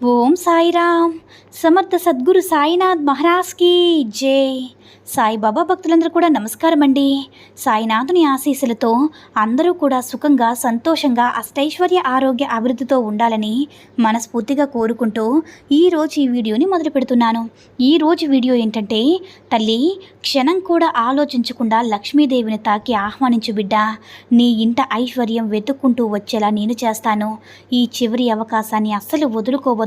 Om Sairam. Samarth Sadguru Sainath మహారాజ్కి జై. సాయిబాబా భక్తులందరూ కూడా నమస్కారం అండి సాయినాథుని ఆశీస్సులతో అందరూ కూడా సుఖంగా సంతోషంగా అష్టైశ్వర్య ఆరోగ్య అభివృద్ధితో ఉండాలని మనస్ఫూర్తిగా కోరుకుంటూ ఈరోజు ఈ వీడియోని మొదలు పెడుతున్నాను. ఈరోజు వీడియో ఏంటంటే తల్లి క్షణం కూడా ఆలోచించకుండా లక్ష్మీదేవిని తాకి ఆహ్వానించు బిడ్డ. నీ ఇంట ఐశ్వర్యం వెతుక్కుంటూ వచ్చేలా నేను చేస్తాను. ఈ చివరి అవకాశాన్ని అస్సలు వదులుకోవద్దు.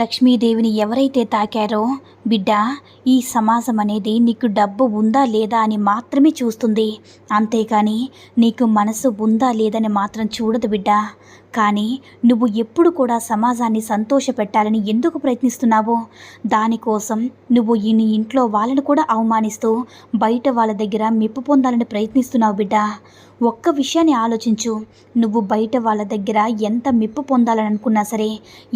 లక్ష్మీదేవిని ఎవరైతే తాకారో బిడ్డ ఈ సమాజం అనేది నీకు డబ్బు ఉందా లేదా అని మాత్రమే చూస్తుంది. అంతేకాని నీకు మనసు ఉందా లేదని మాత్రం చూడదు బిడ్డ. కానీ నువ్వు ఎప్పుడు కూడా సమాజాన్ని సంతోషపెట్టాలని ఎందుకు ప్రయత్నిస్తున్నావు? దానికోసం నువ్వు ఈ ఇంట్లో వాళ్ళని కూడా అవమానిస్తూ బయట వాళ్ళ దగ్గర మెప్పు పొందాలని ప్రయత్నిస్తున్నావు బిడ్డ. ఒక్క విషయాన్ని ఆలోచించు. నువ్వు బయట వాళ్ళ దగ్గర ఎంత మెప్పు పొందాలని అనుకున్నా సరే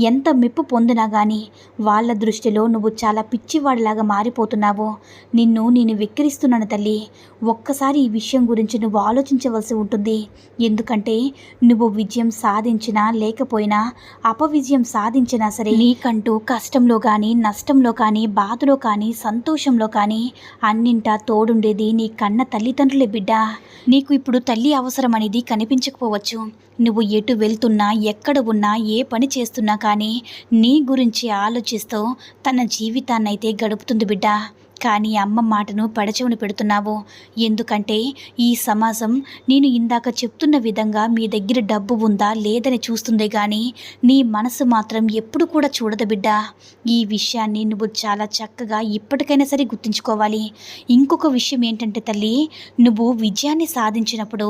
ఎంత మెప్పు పొందినా కానీ వాళ్ళ దృష్టిలో నువ్వు చాలా పిచ్చివాడిలాగా మారిపోతున్నావు. నిన్ను నేను వెక్కిరిస్తున్నాను తల్లి. ఒక్కసారి ఈ విషయం గురించి నువ్వు ఆలోచించవలసి ఉంటుంది. ఎందుకంటే నువ్వు విజయం సాధించినా లేకపోయినా అపవిజయం సాధించినా సరే నీకంటూ కష్టంలో కానీ నష్టంలో కానీ బాధలో కానీ సంతోషంలో కానీ అన్నింటా తోడుండేది నీ కన్న తల్లిదండ్రులే బిడ్డ. నీకు ఇప్పుడు తల్లి అవసరం అనేది కనిపించకపోవచ్చు. నువ్వు ఎటు వెళ్తున్నా ఎక్కడ ఉన్నా ఏ పని చేస్తున్నా కానీ నీ గురించి ఆలోచిస్తూ తన జీవితాన్నైతే గడుపుతుంది బిడ్డ. కానీ అమ్మ మాటను పడచెవున పెడుతున్నావు. ఎందుకంటే ఈ సమాజం నేను ఇందాక చెప్తున్న విధంగా మీ దగ్గర డబ్బు ఉందా లేదని చూస్తుందే కానీ నీ మనసు మాత్రం ఎప్పుడు కూడా చూడదు బిడ్డ. ఈ విషయాన్ని నువ్వు చాలా చక్కగా ఇప్పటికైనా సరే గుర్తుంచుకోవాలి. ఇంకొక విషయం ఏంటంటే తల్లి నువ్వు విజయాన్ని సాధించినప్పుడు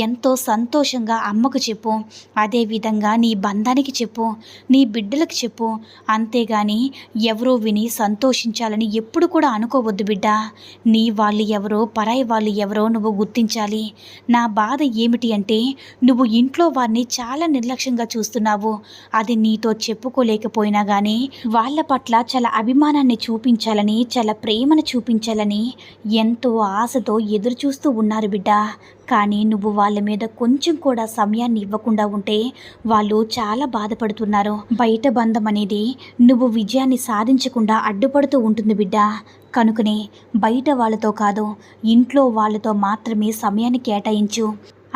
ఎంతో సంతోషంగా అమ్మకు చెప్పు. అదేవిధంగా నీ బంధానికి చెప్పు. నీ బిడ్డలకు చెప్పు. అంతేగాని ఎవరో విని సంతోషించాలని ఎప్పుడు కూడా అనుకోవద్దు బిడ్డ. నీ వాళ్ళు ఎవరో పరాయి వాళ్ళు ఎవరో నువ్వు గుర్తించాలి. నా బాధ ఏమిటి అంటే నువ్వు ఇంట్లో వారిని చాలా నిర్లక్ష్యంగా చూస్తున్నావు. అది నీతో చెప్పుకోలేకపోయినా కానీ వాళ్ళ పట్ల చాలా అభిమానాన్ని చూపించాలని చాలా ప్రేమను చూపించాలని ఎంతో ఆశతో ఎదురు చూస్తూ ఉన్నారు బిడ్డ. కానీ నువ్వు వాళ్ళ మీద కొంచెం కూడా సమయాన్ని ఇవ్వకుండా ఉంటే వాళ్ళు చాలా బాధపడుతున్నారు. బయట బంధం అనేది నువ్వు విజయాన్ని సాధించకుండా అడ్డుపడుతూ ఉంటుంది బిడ్డ. కనుకనే బయట వాళ్ళతో కాదు ఇంట్లో వాళ్ళతో మాత్రమే సమయాన్ని కేటాయించు.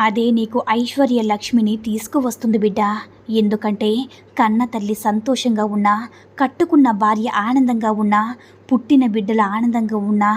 అదే నీకు ఐశ్వర్య లక్ష్మిని తీసుకువస్తుంది బిడ్డ. ఎందుకంటే కన్న తల్లి సంతోషంగా ఉన్నా కట్టుకున్న భార్య ఆనందంగా ఉన్నా పుట్టిన బిడ్డల ఆనందంగా ఉన్నా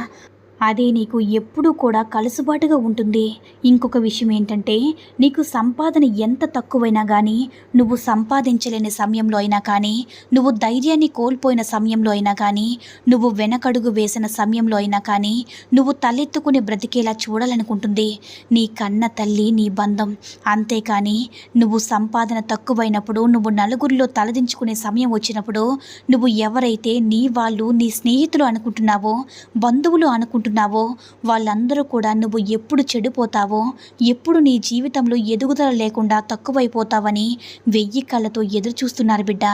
అదే నీకు ఎప్పుడూ కూడా కలుసుబాటుగా ఉంటుంది. ఇంకొక విషయం ఏంటంటే నీకు సంపాదన ఎంత తక్కువైనా కానీ నువ్వు సంపాదించలేని సమయంలో అయినా కానీ నువ్వు ధైర్యాన్ని కోల్పోయిన సమయంలో అయినా కానీ నువ్వు వెనకడుగు వేసిన సమయంలో అయినా కానీ నువ్వు తలెత్తుకుని బ్రతికేలా చూడాలనుకుంటుంది. నీ కన్న తల్లి నీ బంధం. అంతేకాని నువ్వు సంపాదన తక్కువైనప్పుడు నువ్వు నలుగురిలో తలదించుకునే సమయం వచ్చినప్పుడు నువ్వు ఎవరైతే నీ వాళ్ళు నీ స్నేహితులు అనుకుంటున్నావో బంధువులు అనుకుంటున్నావో అనుకుంటున్నావో? వాళ్ళందరూ కూడా నువ్వు ఎప్పుడు చెడిపోతావో? ఎప్పుడు నీ జీవితంలో ఎదుగుదల లేకుండా తక్కువైపోతావని వెయ్యి కళ్ళతో ఎదురు చూస్తున్నారు బిడ్డ.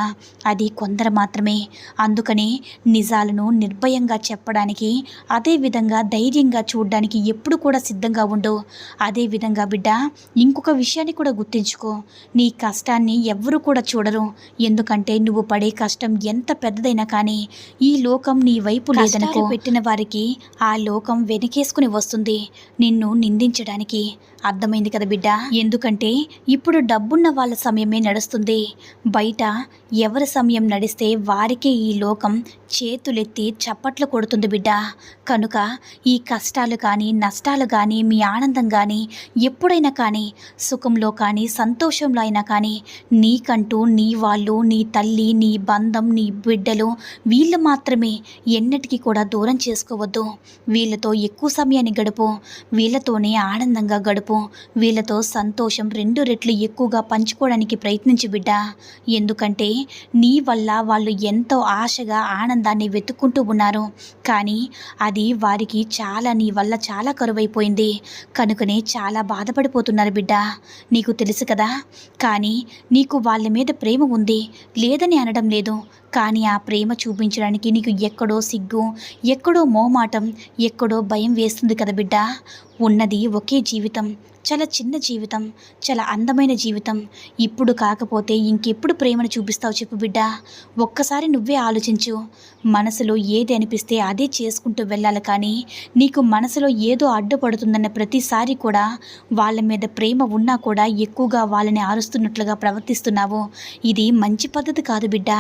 అది కొందరు మాత్రమే. అందుకనే నిజాలను నిర్భయంగా చెప్పడానికి అదేవిధంగా ధైర్యంగా చూడడానికి ఎప్పుడు కూడా సిద్ధంగా ఉండు. అదేవిధంగా బిడ్డ ఇంకొక విషయాన్ని కూడా గుర్తించుకో. నీ కష్టాన్ని ఎవ్వరూ కూడా చూడరు. ఎందుకంటే నువ్వు పడే కష్టం ఎంత పెద్దదైనా కానీ ఈ లోకం నీ వైపు లేదనుకో. పెట్టిన వారికి ఆ లోకం వెనకేసుకుని వస్తుంది. నిన్ను నిందించడానికి అర్థమైంది కదా బిడ్డ. ఎందుకంటే ఇప్పుడు డబ్బున్న వాళ్ళ సమయమే నడుస్తుంది. బయట ఎవరి సమయం నడిస్తే వారికే ఈ లోకం చేతులెత్తి చప్పట్లు కొడుతుంది బిడ్డ. కనుక ఈ కష్టాలు కానీ నష్టాలు కానీ మీ ఆనందం కానీ ఎప్పుడైనా కానీ సుఖంలో కానీ సంతోషంలో అయినా కానీ నీకంటూ నీ వాళ్ళు నీ తల్లి నీ బంధం నీ బిడ్డలు వీళ్ళు మాత్రమే ఎన్నటికీ కూడా దూరం చేసుకోవద్దు. వీళ్ళతో ఎక్కువ సమయాన్ని గడుపు. వీళ్ళతోనే ఆనందంగా గడుపు. వీళ్ళతో సంతోషం రెండు రెట్లు ఎక్కువగా పంచుకోవడానికి ప్రయత్నించు బిడ్డ. ఎందుకంటే నీ వల్ల వాళ్ళు ఎంతో ఆశగా ఆనందాన్ని వెతుక్కుంటూ ఉన్నారు. కానీ అది వారికి చాలా నీ వల్ల చాలా కరువైపోయింది. కనుకనే చాలా బాధపడిపోతున్నారు బిడ్డ. నీకు తెలుసు కదా. కానీ నీకు వాళ్ళ మీద ప్రేమ ఉంది. లేదని అనడం లేదు. కానీ ఆ ప్రేమ చూపించడానికి నీకు ఎక్కడో సిగ్గు ఎక్కడో మోమాటం ఎక్కడో భయం వేస్తుంది కదా బిడ్డ. ఉన్నది ఒకే జీవితం. చాలా చిన్న జీవితం చాలా అందమైన జీవితం. ఇప్పుడు కాకపోతే ఇంకెప్పుడు ప్రేమను చూపిస్తావు చెప్పు బిడ్డ. ఒక్కసారి నువ్వే ఆలోచించు. మనసులో ఏది అనిపిస్తే అదే చేసుకుంటూ వెళ్ళాలి కానీ నీకు మనసులో ఏదో అడ్డుపడుతుందన్న ప్రతిసారి కూడా వాళ్ళ మీద ప్రేమ ఉన్నా కూడా ఎక్కువగా వాళ్ళని ఆరుస్తున్నట్లుగా ప్రవర్తిస్తున్నావు. ఇది మంచి పద్ధతి కాదు బిడ్డ.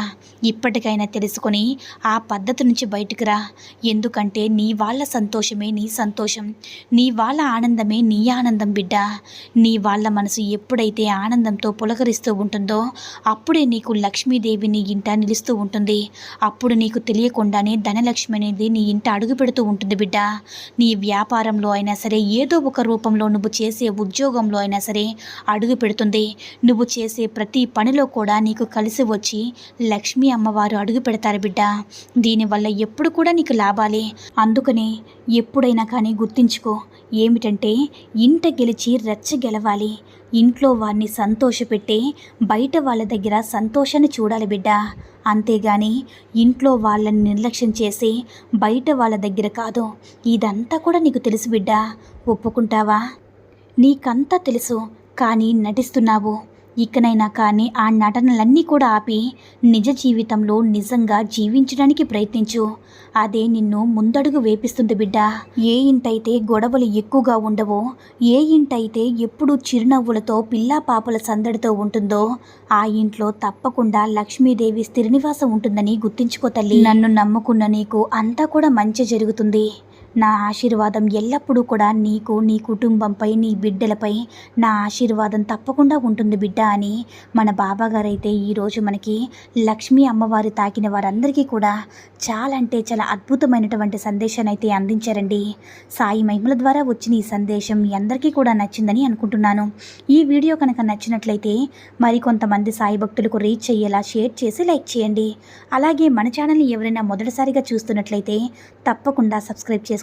ఇప్పటికైనా తెలుసుకొని ఆ పద్ధతి నుంచి బయటకు రా. ఎందుకంటే నీ వాళ్ళ సంతోషమే నీ సంతోషం. నీ వాళ్ళ ఆనందమే నీ ఆనందం బిడ్డ. నీ వాళ్ళ మనసు ఎప్పుడైతే ఆనందంతో పులకరిస్తూ ఉంటుందో అప్పుడే నీకు లక్ష్మీదేవి నీ ఇంట నిలుస్తూ ఉంటుంది. అప్పుడు నీకు తెలియకుండానే ధనలక్ష్మి అనేది నీ ఇంట అడుగు పెడుతూ ఉంటుంది బిడ్డ. నీ వ్యాపారంలో అయినా సరే ఏదో ఒక రూపంలో నువ్వు చేసే ఉద్యోగంలో అయినా సరే అడుగు పెడుతుంది. నువ్వు చేసే ప్రతి పనిలో కూడా నీకు కలిసి వచ్చి లక్ష్మీ అమ్మవారు అడుగు పెడతారు బిడ్డ. దీనివల్ల ఎప్పుడు కూడా నీకు లాభాలే. అందుకనే ఎప్పుడైనా కానీ గుర్తించుకో. ఏమిటంటే ఇంట గెలిచి రెచ్చ గెలవాలి. ఇంట్లో వారిని సంతోషపెట్టే బయట వాళ్ళ దగ్గర సంతోషాన్ని చూడాలి బిడ్డ. అంతేగాని ఇంట్లో వాళ్ళని నిర్లక్ష్యం చేసి బయట వాళ్ళ దగ్గర కాదు. ఇదంతా కూడా నీకు తెలుసు బిడ్డ. ఒప్పుకుంటావా? నీకంతా తెలుసు కానీ నటిస్తున్నావు. ఇకనైనా కానీ ఆ నటనలన్నీ కూడా ఆపి నిజ జీవితంలో నిజంగా జీవించడానికి ప్రయత్నించు. అదే నిన్ను ముందడుగు వేపిస్తుంది బిడ్డ. ఏ ఇంటైతే గొడవలు ఎక్కువగా ఉండవో ఏ ఇంటైతే ఎప్పుడూ చిరునవ్వులతో పిల్లా పాపల సందడితో ఉంటుందో ఆ ఇంట్లో తప్పకుండా లక్ష్మీదేవి స్థిరనివాసం ఉంటుందని గుర్తించుకో తల్లి. నన్ను నమ్ముకున్న నీకు అంతా కూడా మంచి జరుగుతుంది. నా ఆశీర్వాదం ఎల్లప్పుడూ కూడా నీకు నీ కుటుంబంపై నీ బిడ్డలపై నా ఆశీర్వాదం తప్పకుండా ఉంటుంది బిడ్డ అని మన బాబాగారు అయితే ఈరోజు మనకి లక్ష్మీ అమ్మవారి తాకిన వారందరికీ కూడా చాలా అంటే చాలా అద్భుతమైనటువంటి సందేశాన్ని అయితే అందించారండి. సాయి మహిమల ద్వారా వచ్చిన ఈ సందేశం మీ అందరికీ కూడా నచ్చిందని అనుకుంటున్నాను. ఈ వీడియో కనుక నచ్చినట్లయితే మరికొంతమంది సాయి భక్తులకు రీచ్ అయ్యేలా షేర్ చేసి లైక్ చేయండి. అలాగే మన ఛానల్ని ఎవరైనా మొదటిసారిగా చూస్తున్నట్లయితే తప్పకుండా సబ్స్క్రైబ్ చేసుకుని